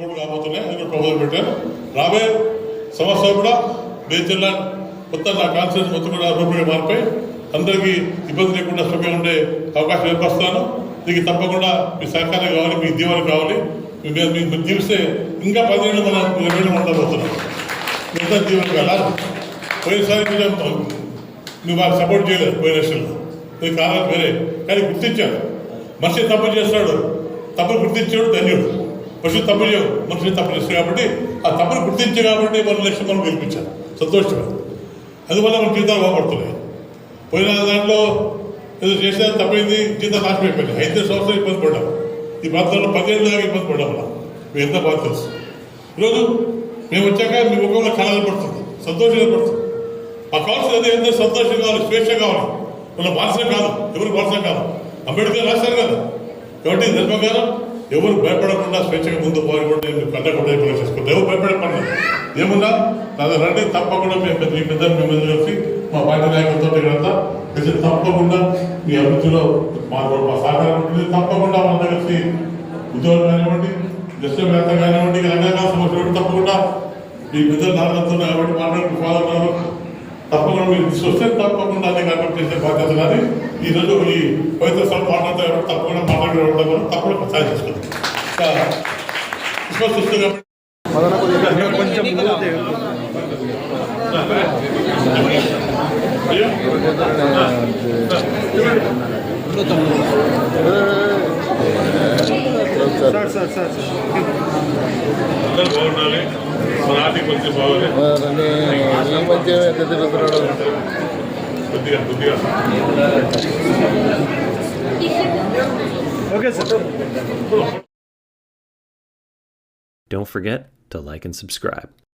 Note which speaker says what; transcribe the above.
Speaker 1: కూడా కాబోతున్నాయి అది కూడా ప్రపోజల్ రాబోయే సంవత్సరం కూడా బేస్ జిల్లా మొత్తం నా కాన్ఫరెన్స్ మొత్తం కూడా రూపుగా మారిపోయి అందరికీ ఇబ్బంది లేకుండా సుఖంగా ఉండే అవకాశం ఏర్పరుస్తాను. దీనికి తప్పకుండా మీ సహకారం కావాలి మీ దీవెన కావాలి. మీరు మీరు జీవిస్తే ఇంకా పదిహేను మనం ఇరవై ఉండబోతున్నాం. మిగతా దీవెన కదా పోయినసారి మీరు నువ్వు వాళ్ళు సపోర్ట్ చేయలేదు పోయిన విషయంలో ఇది కారణాలు వేరే. కానీ గుర్తించాడు మనిషి తప్పు చేస్తాడు. తప్పు గుర్తించాడు ధన్యుడు. మనిషి తప్పు చేయవు మనిషి తప్పు చేస్తారు కాబట్టి ఆ తప్పును గుర్తించే కాబట్టి మన లక్ష్యం మనం గెలిపించాను సంతోషమే అందువల్ల మన జీవితాలు బాగుపడుతున్నాయి. పోయిన దాంట్లో ఏదో చేసిన తప్పైంది జీతం నాశనం అయిపోయింది ఐదు సంవత్సరాలు ఇబ్బంది పడ్డాం. ఈ ప్రాంతంలో పదిహేను దాకా ఇబ్బంది పడ్డాం మనం. మీ ఎంత బాధ తెలుసు. ఈరోజు మేము వచ్చాక మీ ముఖంలో కళ పడుతుంది సంతోషంగా పడుతుంది ఆ కావాల్సిన అది ఎంత సంతోషం కావాలి స్వేచ్ఛ కావాలి. మన బానిస కాదు. ఎవరికి భాష కాదు? అంబేద్కర్ రాశారు కదా. కాబట్టి ధర్మకారం ఎవరు భయపడకుండా స్వేచ్ఛగా ముందు పోయి కూడా నేను కండకుండా కూడా చేసుకుంటాను ఎవరు భయపడకుండా? ఏమున్నా నా రండి తప్పకుండా మేము పెద్ద మీ పెద్దలు మేము కలిసి మా పార్టీ నాయకులతో ఇక్కడంతా కలిసి తప్పకుండా మీ అభివృద్ధిలో మా మా సహకారం ఉంటుంది. తప్పకుండా మన కలిసి ఉద్యోగం కానివ్వండి దశ వేత్త కానివ్వండి రకరకాల సమస్య తప్పకుండా మీ పెద్దలు నాలుగు కాబట్టి మాట్లాడుతూ ఫాలో తప్పకుండా మీరు తీసుకొస్తే తప్పకుండా అన్ని కండక్ట్ చేసే బాధ్యత కానీ ఈ రోజు ఈ పవిత్ర సభ మాట్లాడతారు కాబట్టి తప్పకుండా మాట్లాడే ఉండడం తప్పకుండా ప్రచారం చేసుకుంటాం. అయ్యో,
Speaker 2: సార్ సార్ సార్
Speaker 1: బాగుండాలి. మన ఆర్థిక పరిస్థితి బాగోవాలి
Speaker 2: ఈ మధ్య ఎంత తిరుగుతున్నాడు
Speaker 1: కొద్దిగా కొద్దిగా
Speaker 2: okay sir
Speaker 3: Don't forget to like and subscribe.